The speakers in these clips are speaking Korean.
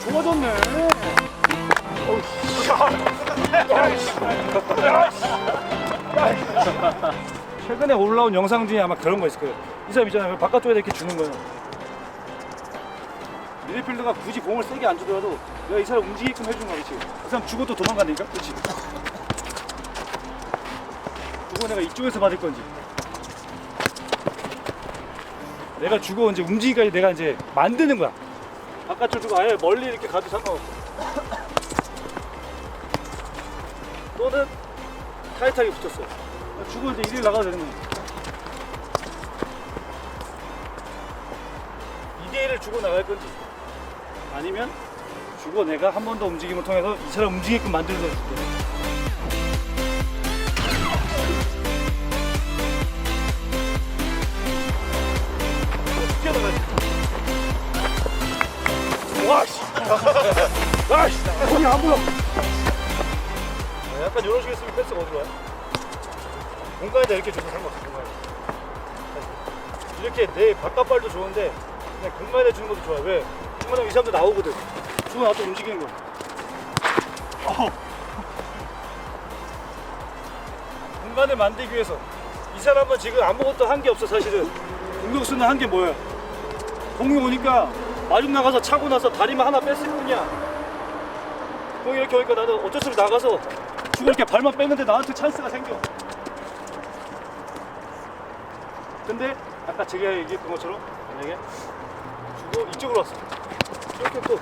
좋아졌네. 최근에 올라온 영상 중에 아마 그런 거 있을 거예요. 이 사람 있잖아요. 바깥쪽에 이렇게 주는 거예요. 미드필더가 굳이 공을 세게 안 주더라도 내가 이 사람 움직이게끔 해준 거야? 그 사람 또 도망간다니까, 그렇지? 주고 내가 이쪽에서 받을 건지. 내가 주고 이제 움직이기까지 내가 이제 만드는 거야. 바깥쪽 주고 아예 멀리 이렇게 가도 상관없어. 또는 타이트하게 붙였어. 주고 이제 이리로 나가도 되는 거야. 2대1을 주고 나갈 건지 아니면 주고 내가 한 번 더 움직임을 통해서 이 사람 움직이게끔 줄게. 뛰어나가지. 와, 씨. 거기 안 보여. 아, 약간 이런 식으로 했으면 패스가 어디로 와요? 공간에다 이렇게 줘도 상관없어, 공간에. 이렇게 내 바깥발도 좋은데 그냥 공간에 주는 것도 좋아. 왜? 중간에 이 사람도 나오거든. 주고 나또 움직이는 거야. 어허. 공간을 만들기 위해서 이 사람은 지금 아무것도 한 게 없어 사실은 공격수는 한 게 뭐야 공이 오니까 마중 나가서 차고 나서 다리만 하나 뺐을 뿐이야 공이 이렇게 오니까 나는 어쩔 수 없이 나가서 주고 이렇게 발만 뺐는데 나한테 찬스가 생겨. 근데 아까 제가 얘기했던 것처럼 만약에 주고 이쪽으로 왔어 이렇게 또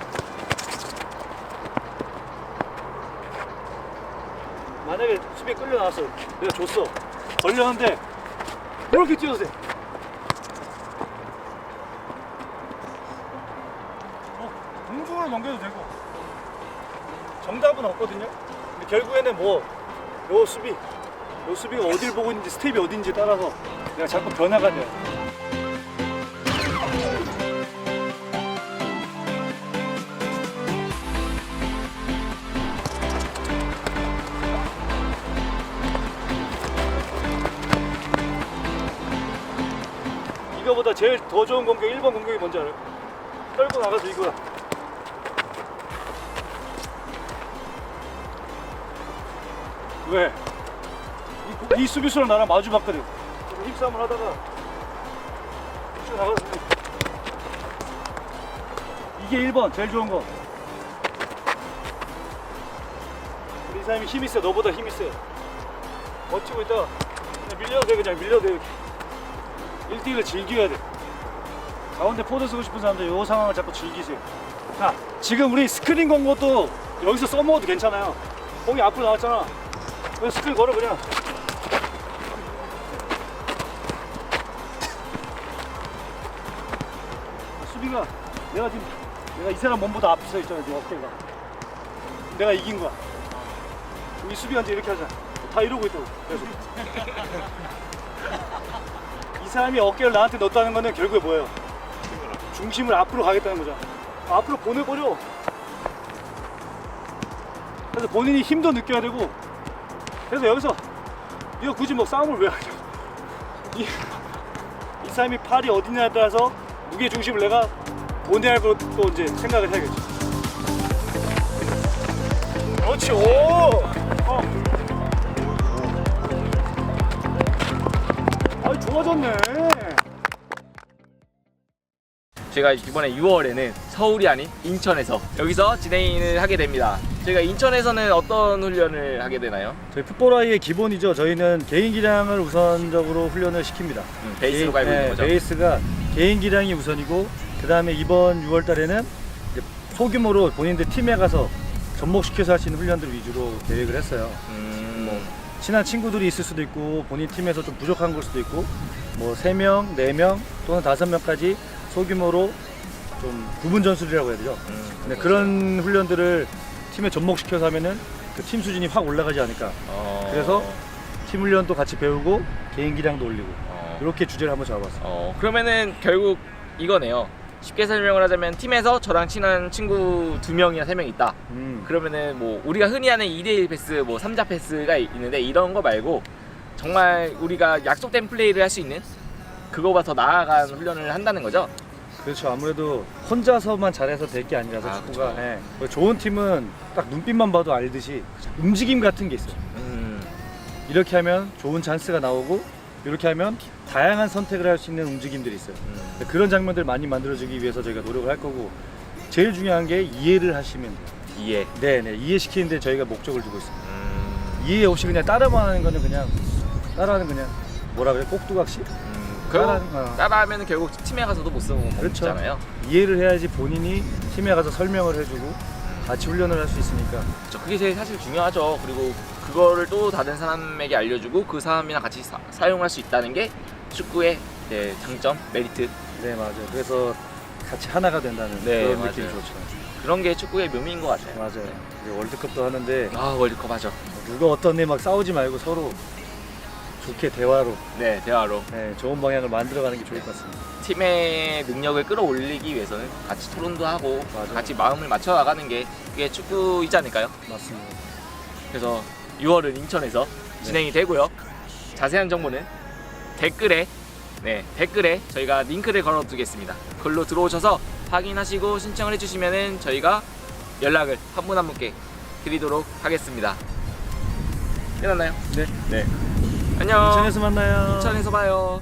만약에 수비에 끌려 나왔어 내가 줬어. 걸렸는데 이렇게 뛰어도 돼뭐 공중으로 넘겨도 되고 정답은 없거든요. 근데 결국에는 뭐요 수비 요 수비가 어딜 보고 있는지 스텝이 어딘지 따라서 내가 자꾸 변화가 돼요. 이거보다 제일 더 좋은 공격 1번 공격이 뭔지 알아요? 떨고 나가서 이거야 왜? 이, 고- 이 수비수랑 나랑 마주 봤거든. 힘싸움을 하다가 쭉 나가서 이게 1번 제일 좋은 거. 우리 이 사람이 힘이 세 너보다 힘이 세 버티고 있다가 그냥 밀려도 돼 그냥 밀려도 돼 이렇게. 1대1을 즐겨야 돼. 가운데 포드 쓰고 싶은 사람들 이 상황을 자꾸 즐기세요. 자 지금 우리 스크린 건 것도 여기서 써먹어도 괜찮아요. 공이 앞으로 나왔잖아 그냥 스크린 걸어 그냥 수비가 내가 지금 내가 이 사람 몸보다 앞에 서 있잖아 네 어깨가 내가 이긴 거야 우리 수비가 이제 이렇게 하자 다 이러고 있다고 계속 이 사람이 어깨를 나한테 넣었다는 거는 결국에 뭐예요? 중심을 앞으로 가겠다는 거죠. 앞으로 보내버려. 그래서 본인이 힘도 느껴야 되고, 그래서 여기서 이거 굳이 뭐 싸움을 왜 하냐. 이, 이 사람이 팔이 어디냐에 따라서 무게 중심을 내가 보내야 또 이제 생각을 해야겠죠. 그렇지, 오! 어. 아, 좋아졌네. 제가 이번에 6월에는 서울이 아닌 인천에서 여기서 진행을 하게 됩니다. 저희가 인천에서는 어떤 훈련을 하게 되나요? 저희 풋볼아이의 기본이죠. 저희는 개인 기량을 우선적으로 훈련을 시킵니다. 음, 베이스로 깔고 있는 네, 거죠. 베이스가 개인 기량이 우선이고 그 다음에 이번 6월 달에는 이제 소규모로 본인들 팀에 가서 접목시켜서 할 수 있는 훈련들 위주로 계획을 했어요. 음, 뭐 친한 친구들이 있을 수도 있고 본인 팀에서 좀 부족한 걸 수도 있고 뭐 3명, 4명 또는 5명까지 소규모로 좀 부분 전술이라고 해야 되죠. 음, 근데 그런 훈련들을 팀에 접목시켜서 하면은 그 팀 수준이 확 올라가지 않을까. 어, 그래서 팀 훈련도 같이 배우고 개인 기량도 올리고 어, 이렇게 주제를 한번 잡아봤어요. 어, 그러면은 결국 이거네요. 쉽게 설명을 하자면 팀에서 저랑 친한 친구 두 명이나 세 명 있다. 음. 그러면은 뭐 우리가 흔히 하는 2대1 패스, 뭐 3자 패스가 있는데 이런 거 말고 정말 우리가 약속된 플레이를 할 수 있는 그거보다 더 나아간 훈련을 한다는 거죠. 그렇죠. 아무래도 혼자서만 잘해서 될 게 아니라서 아, 축구가. 예. 좋은 팀은 딱 눈빛만 봐도 알듯이 움직임 같은 게 있어요. 음, 이렇게 하면 좋은 찬스가 나오고 이렇게 하면 다양한 선택을 할 수 있는 움직임들이 있어요. 음. 그런 장면들 많이 만들어주기 위해서 저희가 노력을 할 거고 제일 중요한 게 이해를 하시면 돼요. 이해. 네네 이해시키는데 저희가 목적을 두고 있습니다. 음, 이해 없이 그냥 따라만 하는 거는 그냥 따라하는 그냥 뭐라 그래 꼭두각시 따라하는 거. 따라하면 결국 팀에 가서도 못 쓰고 그렇죠. 있잖아요. 이해를 해야지 본인이 팀에 가서 설명을 해주고 같이 훈련을 할 수 있으니까 그렇죠. 그게 제일 사실 중요하죠. 그리고 그거를 또 다른 사람에게 알려주고 그 사람이랑 같이 사, 용할 수 있다는 게 축구의 네, 장점, 메리트 네 맞아요. 그래서 같이 하나가 된다는 네, 그런 맞아요. 느낌이 좋죠. 그런 게 축구의 묘미인 것 같아요. 맞아요. 이제 월드컵도 하는데 아 월드컵 하죠. 누가 어떤 애 막 싸우지 말고 서로 좋게 대화로 네 대화로 네, 좋은 방향을 만들어가는 게 좋을 것 같습니다. 팀의 능력을 끌어올리기 위해서는 같이 토론도 하고 맞아요. 같이 마음을 맞춰 나가는 게 그게 축구이지 않을까요? 맞습니다. 그래서 6월은 인천에서 네. 진행이 되고요. 자세한 정보는 댓글에 네 댓글에 저희가 링크를 걸어두겠습니다. 글로 들어오셔서 확인하시고 신청을 해주시면은 저희가 연락을 한 분 한 분께 드리도록 하겠습니다. 끝났나요? 네. 네. 안녕. 인천에서 만나요. 인천에서 봐요.